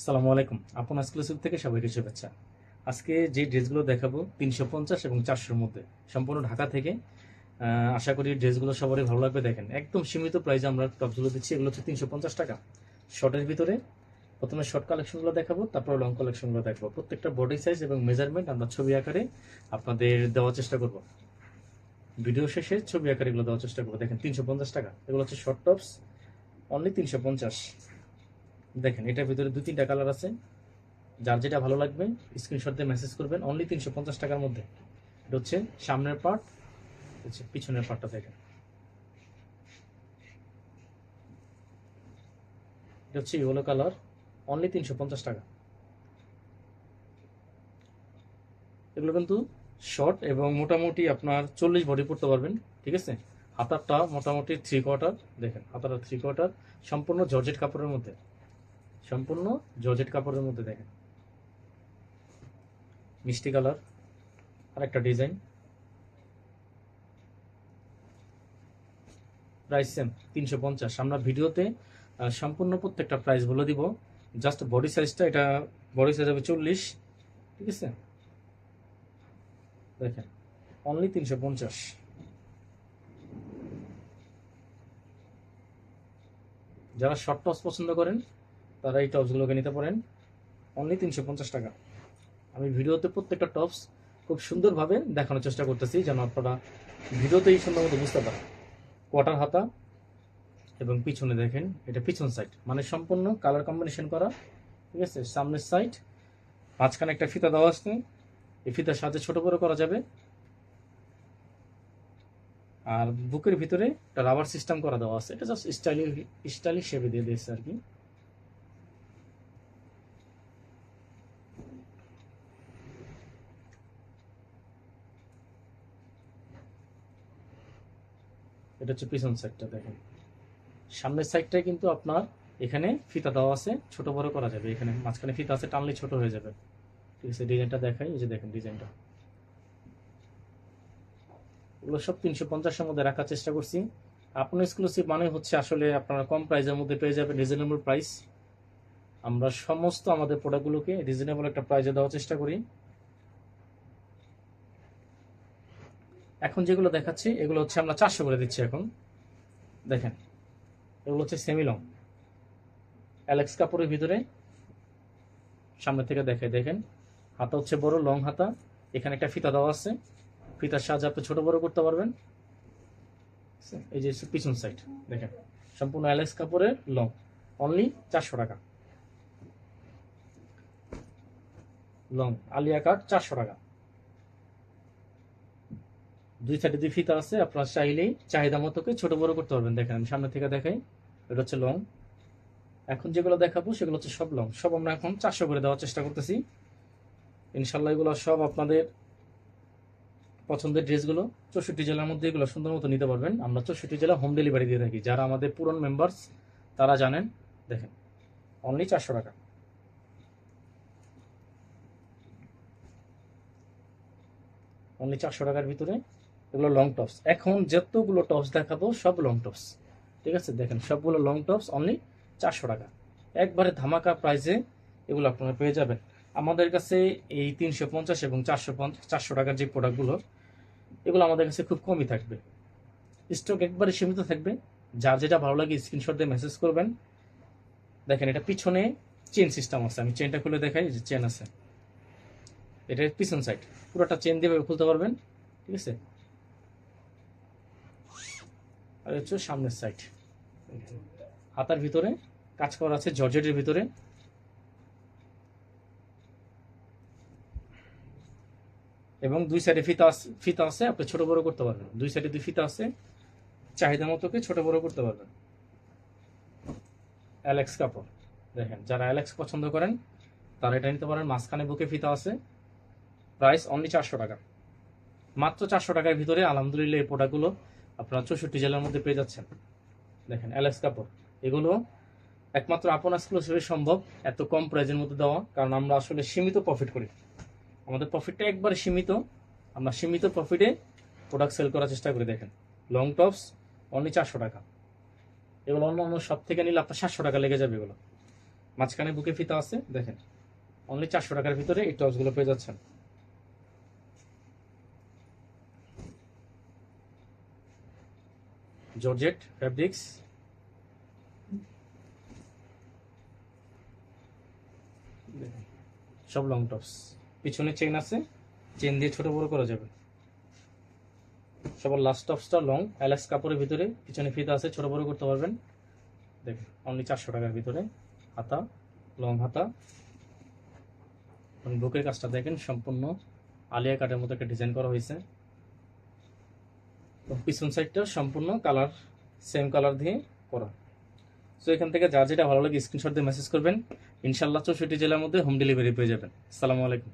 আসসালামু আলাইকুম। আপন এক্সক্লুসিভ থেকে সবাইকে শুভেচ্ছা। আজকে যে ড্রেসগুলো দেখাবো, তিনশো পঞ্চাশ এবং চারশোর মধ্যে, সম্পূর্ণ ঢাকা থেকে আশা করি ড্রেসগুলো সবারই ভালো লাগবে। দেখেন, একদম সীমিত প্রাইসে আমরা টপসগুলো দিচ্ছি। এগুলো হচ্ছে তিনশো পঞ্চাশ টাকা। শর্টের ভিতরে প্রথমে শর্ট কালেকশনগুলো দেখাবো, তারপর লং কালেকশনগুলো দেখাবো। প্রত্যেকটা বডি সাইজ এবং মেজারমেন্ট আমরা ছবি আকারে আপনাদের দেওয়ার চেষ্টা করব। ভিডিও শেষে ছবি আকারে এগুলো দেওয়ার চেষ্টা করব। দেখেন, তিনশো পঞ্চাশ টাকা। এগুলো হচ্ছে শর্ট টপস অনলি তিনশো পঞ্চাশ। দেখেন, এটার ভিতরে দু তিনটা কালার আছে। যার যেটা ভালো লাগবে স্ক্রিনশট দিয়ে মেসেজ করবেন। অনলি তিনশো পঞ্চাশ টাকার মধ্যে। এটা হচ্ছে সামনের পার্ট হচ্ছে পিছনের পার্টটা দেখেন। এটা হচ্ছে ইয়েলো কালার অনলি তিনশো পঞ্চাশ টাকা। এগুলো কিন্তু শর্ট এবং মোটামুটি আপনার চল্লিশ বডি পড়তে পারবেন, ঠিক আছে? হাতারটা মোটামুটি থ্রি কোয়ার্টার দেখেন, হাতারটা থ্রি কোয়ার্টার সম্পূর্ণ জর্জেট কাপড়ের মধ্যে। সম্পূর্ণ জর্জেট কাপড়ের মধ্যে দেখেন। মিষ্টি কালার আর একটা ডিজাইন। প্রাইস সেম তিনশো পঞ্চাশ। আমরা ভিডিওতে সম্পূর্ণ প্রত্যেকটা প্রাইস বলে দিব। জাস্ট বডি সাইজটা, এটা বডি সাইজ হবে চল্লিশ। ঠিক আছে? দেখেন অনলি তিনশো পঞ্চাশ। যারা শর্ট টস পছন্দ করেন তারা এই টপসগুলোকে নিতে পারেন। অনলি তিনশো পঞ্চাশ টাকা। আমি ভিডিওতে প্রত্যেকটা টপস খুব সুন্দরভাবে দেখানোর চেষ্টা করতেছি যেন আপনারা ভিডিওতেই সুন্দর মতো বুঝতে পারেন। কোয়ার্টার হাতা এবং পিছনে দেখেন, এটা পিছন সাইড মানে সম্পূর্ণ কালার কম্বিনেশন করা, ঠিক আছে? সামনের সাইড মাঝখানে একটা ফিতা দেওয়া আছে। এই ফিতার সাথে ছোট বড় করা যাবে। আর বুকের ভিতরে একটা রাবার সিস্টেম করা দেওয়া আছে। এটা জাস্ট স্টাইলি স্টাইলিশ শেপে দিয়ে দিয়েছে আর কি। এটা হচ্ছে পিছন সাইডটা দেখেন। সামনের সাইডটায় কিন্তু আপনার এখানে ফিতা দেওয়া আছে, ছোট বড় করা যাবে। এখানে মাঝখানে ফিতা আছে, টানলে ছোট হয়ে যাবে। ঠিক আছে ডিজাইনটা দেখাই, এই যে দেখেন ডিজাইনটা এগুলো সব তিনশো পঞ্চাশের মধ্যে রাখার চেষ্টা করছি। আপনার এক্সক্লুসিভ মানে হচ্ছে আসলে আপনারা কম প্রাইসের মধ্যে পেয়ে যাবেন রিজনেবল প্রাইস আমরা সমস্ত আমাদের প্রোডাক্টগুলোকে রিজনেবল একটা প্রাইসে দেওয়ার চেষ্টা করি। এখন যেগুলো দেখাচ্ছি, এগুলো হচ্ছে আমরা চারশো করে দিচ্ছি এখন। দেখেন, এগুলো হচ্ছে সেমি লং অ্যালেক্স কাপড়ের ভিতরে সামনে থেকে দেখে দেখেন। হাতা হচ্ছে বড় লং হাতা। এখানে একটা ফিতা দেওয়া আছে। ফিতার সাহায্যে আপনি ছোট, বড় করতে পারবেন। এই যে পিছন সাইড দেখেন। সম্পূর্ণ অ্যালেক্স কাপড়ের লং অনলি চারশো টাকা। লং আলিয়া কাট চারশো টাকা। দুই সাইডে দুই ফিতা আছে, আপনার চাইলেই চাহিদা মতোকে ছোট বড় করতে পারবেন। দেখেন, আমি সামনে থেকে দেখাই, এটা হচ্ছে লং। এখন যেগুলো দেখাবো, সেগুলো হচ্ছে সব লং। সব আমরা এখন চারশো করে দেওয়ার চেষ্টা করতেছি। ইনশাল্লাহ এগুলো সব আপনাদের পছন্দের ড্রেসগুলো, চৌষট্টি জেলার মধ্যে এগুলো সুন্দর মতো নিতে পারবেন। আমরা চৌষট্টি জেলা হোম ডেলিভারি দিয়ে থাকি। যারা আমাদের পুরন মেম্বার্স তারা জানেন, দেখেন অনলি চারশো টাকা। অনলি চারশো টাকার ভিতরে এগুলো লং টপস এখন যতগুলো টপস দেখাবো, সব লং টপস ঠিক আছে? দেখেন, সবগুলো লং টপস অনলি চারশো টাকা। একবারে ধামাকা প্রাইসে এগুলো আপনারা পেয়ে যাবেন। আমাদের কাছে এই তিনশো পঞ্চাশ এবং চারশো পঞ্চাশ চারশো টাকার যে প্রোডাক্টগুলো এগুলো আমাদের কাছে খুব কমই থাকবে। স্টক একবারে সীমিত থাকবে। যার যেটা ভালো লাগে স্ক্রিনশট দিয়ে মেসেজ করবেন। দেখেন, এটা পিছনে চেন সিস্টেম আছে। আমি চেনটা খুলে দেখাই যে চেন আছে। এটা পিছন সাইড পুরোটা চেন দিয়ে খুলতে পারবেন। ঠিক আছে? আর হচ্ছে সামনের সাইড হাতার ভিতরে কাজ করা আছে, জর্জেটের ভিতরে। এবং দুই সাইডে ফিতা ফিতা আছে, আপনি ছোট বড় করতে পারবেন। দুই সাইডে দুই ফিতা আছে, চাহিদা মতোকে ছোট বড় করতে পারবেন। অ্যালেক্স কাপড় দেখেন, যারা অ্যালেক্স পছন্দ করেন, তারা এটা নিতে পারেন। মাঝখানে বুকে ফিতা আছে। প্রাইস অনলি চারশো টাকা। মাত্র চারশো টাকার ভিতরে, আলহামদুলিল্লাহ, এই প্রোডাক্টগুলো আপনারা চৌষট্টি জেলার মধ্যে পেয়ে যাচ্ছেন। দেখেন, অ্যালেক্স কাপড় এগুলো একমাত্র আপন এক্সক্লুসিভে সম্ভব, এত কম প্রাইজের মধ্যে দেওয়া, কারণ আমরা আসলে সীমিত প্রফিট করি। আমাদের প্রফিটটা একবারে সীমিত। আমরা সীমিত প্রফিটে প্রোডাক্ট সেল করার চেষ্টা করি, দেখেন। লং টপস অনলি চারশো টাকা। এগুলো অন্য অন্য সব থেকে নিলে আপনার সাতশো টাকা লেগে যাবে এগুলো। মাঝখানে বুকে ফিতা আছে, দেখেন। অনলি চারশো টাকার ভিতরে এই টপসগুলো পেয়ে যাচ্ছেন। জর্জেট ফ্যাব্রিক্স সব লং টপস পিছনে চেন আছে। চেন দিয়ে ছোট বড় করা যাবে। সবার লাস্ট টপসটা লং অ্যালেক্স কাপড়ের ভিতরে, পিছনে ফিতা আছে, ছোট বড় করতে পারবেন। দেখেন অনলি চারশো টাকার ভিতরে। হাতা লং হাতা। বুকের কাজটা দেখেন, সম্পূর্ণ আলিয়া কাটের মতো একটা ডিজাইন করা হয়েছে। পিছন সাইডটা সম্পূর্ণ কালার সেম কালার দিয়ে করা। সো এখান থেকে যা যেটা ভালো লাগে স্ক্রিনশট দিয়ে মেসেজ করবেন। ইনশাল্লাহ চৌষট্টি জেলার মধ্যে হোম ডেলিভারি পেয়ে যাবেন। আসসালামু আলাইকুম।